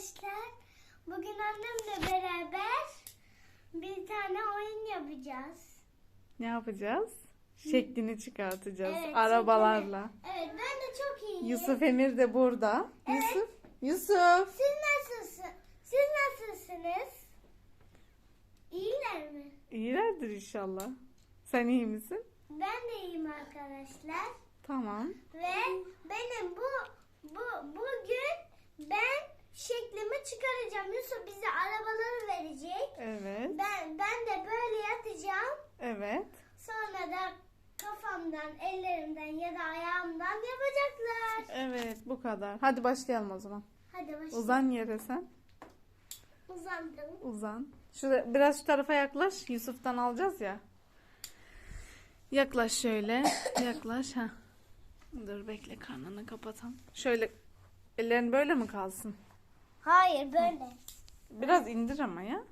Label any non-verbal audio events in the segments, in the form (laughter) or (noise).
Arkadaşlar bugün annemle beraber bir tane oyun yapacağız. Ne yapacağız? Şeklini çıkartacağız Evet, arabalarla. Evet ben de çok iyiyim. Yusuf Emir de burada. Yusuf, Yusuf. Siz nasılsınız? Siz nasılsınız? İyiler mi? İyilerdir inşallah. Sen iyi misin? Ben de iyiyim arkadaşlar. Tamam. Ve benim bu bu ben çıkaracağım. Yusuf bize arabaları verecek. Evet. Ben ben de böyle yatacağım. Evet. Sonra da kafamdan, ellerimden ya da ayağımdan yapacaklar. Evet bu kadar. Hadi başlayalım o zaman. Hadi başlayalım. Uzan yere sen. Uzandım. Uzan. Şurada biraz şu tarafa yaklaş. Yusuf'tan alacağız ya. Yaklaş şöyle. (coughs) Yaklaş. ha. Dur bekle karnını kapatalım. Şöyle ellerin böyle mi kalsın? Hayır böyle. Biraz indir ama ya.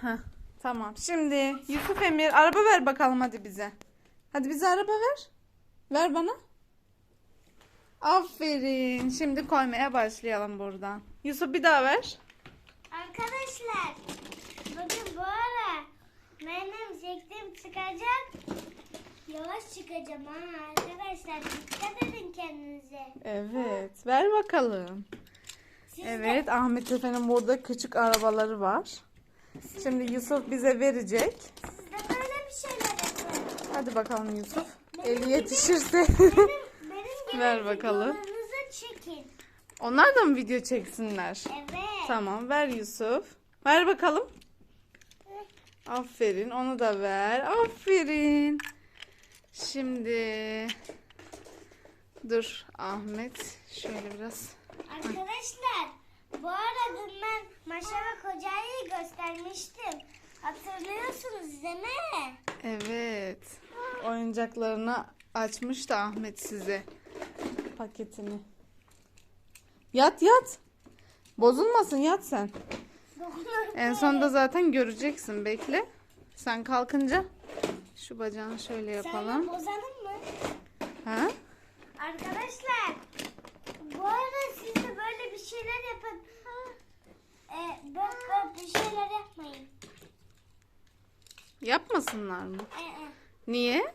Heh, tamam. Şimdi Yusuf Emir araba ver bakalım hadi bize. Hadi bize araba ver. Ver bana. Aferin. Şimdi koymaya başlayalım buradan. Yusuf bir daha ver. Arkadaşlar bakın bu ara benim şeklim çıkacak. Yavaş çıkacağım ha arkadaşlar. Dikkat edin kendinize. Evet. Ver bakalım. Siz Evet. Ahmet Efe'nin burada küçük arabaları var. Şimdi Yusuf bize verecek. siz de böyle bir şeyler yapın. Hadi bakalım Yusuf. Eli yetişirse. Benim, benim gibi (laughs) Ver bakalım. videolarınızı çekin. Onlar da mı video çeksinler? Evet. Tamam ver Yusuf. Ver bakalım. Aferin onu da ver. Aferin. Şimdi dur Ahmet şöyle biraz. Arkadaşlar bu arada ben Maşara Koca'yı göstermiştim. Hatırlıyorsunuz değil mi? Evet. Oyuncaklarını açmış da Ahmet size paketini. Yat yat. Bozulmasın yat sen. En sonunda zaten göreceksin bekle. Sen kalkınca şu bacağını şöyle yapalım. Sen bozalım mı? Ha? Arkadaşlar bu arada siz de böyle bir şeyler yapın. Ee, böyle, bir şeyler yapmayın. Yapmasınlar mı? Ee, Niye?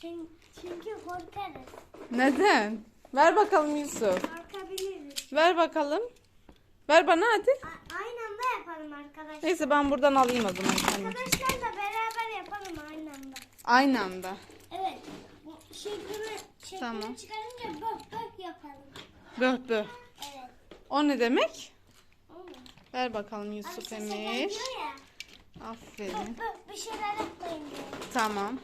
çünkü, çünkü korkarız. Neden? Ver bakalım Yusuf. Korkabiliriz. Ver bakalım. Ver bana hadi. A- aynı anda yapalım arkadaşlar. Neyse ben buradan alayım o zaman. Arkadaşlarla beraber yapalım aynı anda. Aynı anda. Tamam. çıkarınca bök bök yapalım. Böh böh. Evet. O ne demek? Olur? Ver bakalım Yusuf sese Emir. ya. Aferin. Bök bök bir şeyler yapmayın. Tamam.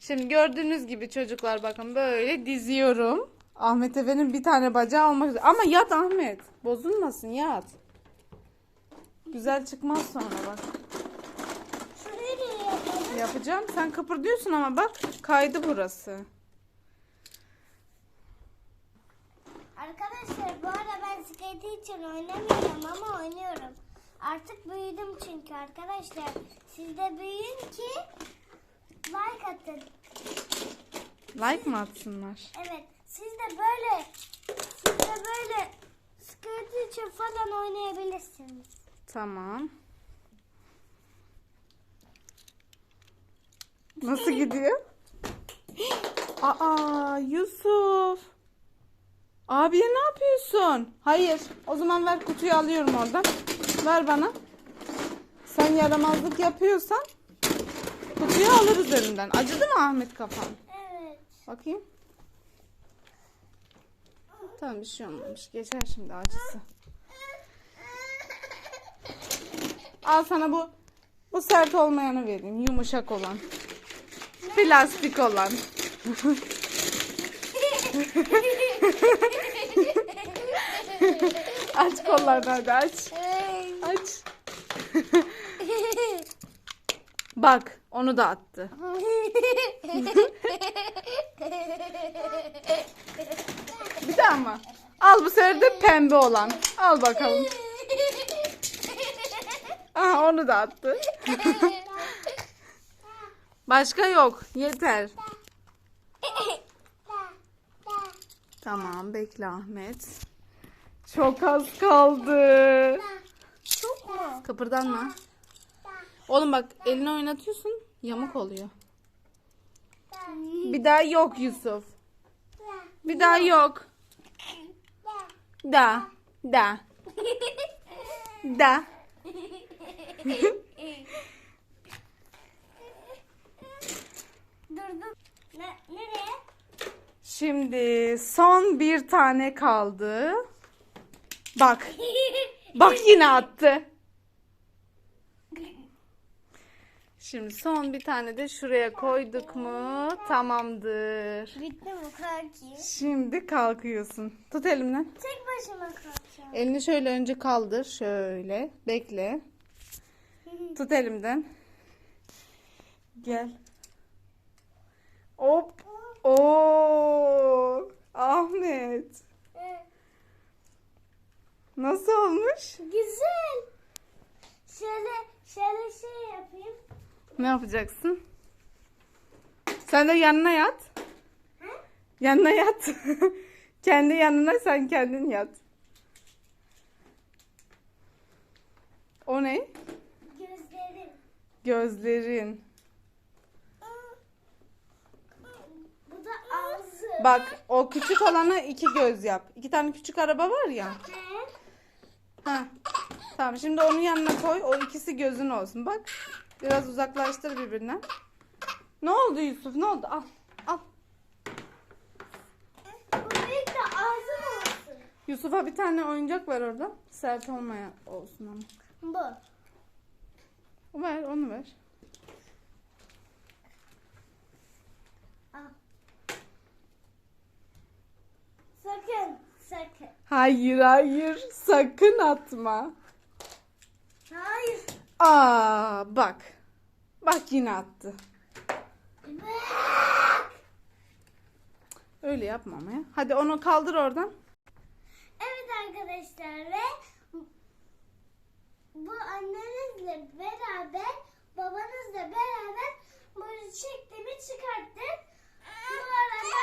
Şimdi gördüğünüz gibi çocuklar bakın böyle diziyorum. Ahmet Efe'nin bir tane bacağı olmak üzere. Ama yat Ahmet. Bozulmasın yat. Güzel çıkmaz sonra bak. Yapacağım. Sen kıpırdıyorsun ama bak kaydı burası. Arkadaşlar bu ara ben skate için oynamıyorum ama oynuyorum. Artık büyüdüm çünkü arkadaşlar. Siz de büyüyün ki like atın. Like mı atsınlar? Evet. Siz de böyle siz de böyle skate için falan oynayabilirsiniz. Tamam. Nasıl gidiyor? Aa Yusuf. Abiye ne yapıyorsun? Hayır. O zaman ver kutuyu alıyorum oradan. Ver bana. Sen yaramazlık yapıyorsan kutuyu alırız önünden. Acıdı mı Ahmet kafan? Evet. Bakayım. Tamam bir şey olmamış. Geçer şimdi acısı. Al sana bu bu sert olmayanı vereyim. Yumuşak olan. Plastik olan. Aç kollarını hadi aç. Aç. Bak onu da attı. Bir daha mı? Al bu sefer de pembe olan. Al bakalım. Aha onu da attı. Başka yok. Yeter. Tamam bekle Ahmet. Çok az kaldı. Çok mu? Kıpırdanma. Oğlum bak elini oynatıyorsun yamuk oluyor. Bir daha yok Yusuf. Bir daha yok. Da. Da. (laughs) Da. (laughs) Durdum. Ne, nereye? Şimdi son bir tane kaldı. Bak. Bak yine attı. Şimdi son bir tane de şuraya koyduk mu tamamdır. Bitti mi kalkayım? Şimdi kalkıyorsun. Tut elimden. Tek başıma kalkacağım. Elini şöyle önce kaldır. Şöyle. Bekle. (laughs) Tut elimden. Gel. Hop. Oo. Ahmet. Nasıl olmuş? Güzel. Şöyle şöyle şey yapayım. Ne yapacaksın? Sen de yanına yat. Ha? Yanına yat. (laughs) Kendi yanına sen kendin yat. O ne? Gözlerim. Gözlerin. Bu da ağzı. Bak o küçük olana iki göz yap. İki tane küçük araba var ya. Ha. Tamam şimdi onun yanına koy. O ikisi gözün olsun. Bak. Biraz uzaklaştır birbirinden. Ne oldu Yusuf? Ne oldu? Al. Al. Yusuf'a bir tane oyuncak var orada. Sert olmaya olsun ama. Bu. Ver onu ver. Al. Sakın. Sakın. Hayır hayır. Sakın atma. Hayır. Aa bak. Bak yine attı. Öyle yapma ama ya. Hadi onu kaldır oradan. Evet arkadaşlar ve bu annenizle beraber babanızla beraber bu şeklimi çıkarttık. Bu arada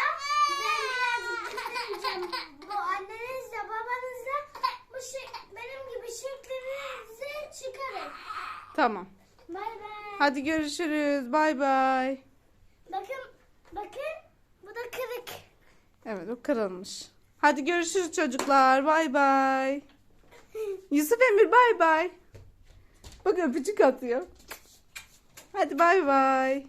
ben birazcık göstereceğim. Bu annenizle babanızla bu şey, benim gibi şeklinizi çıkarın. Tamam. Bay bay. Hadi görüşürüz. Bay bay. Bakın bakın bu da kırık. Evet o kırılmış. Hadi görüşürüz çocuklar. Bay bay. Yusuf Emir bay bay. Bak öpücük atıyor. Hadi bay bay.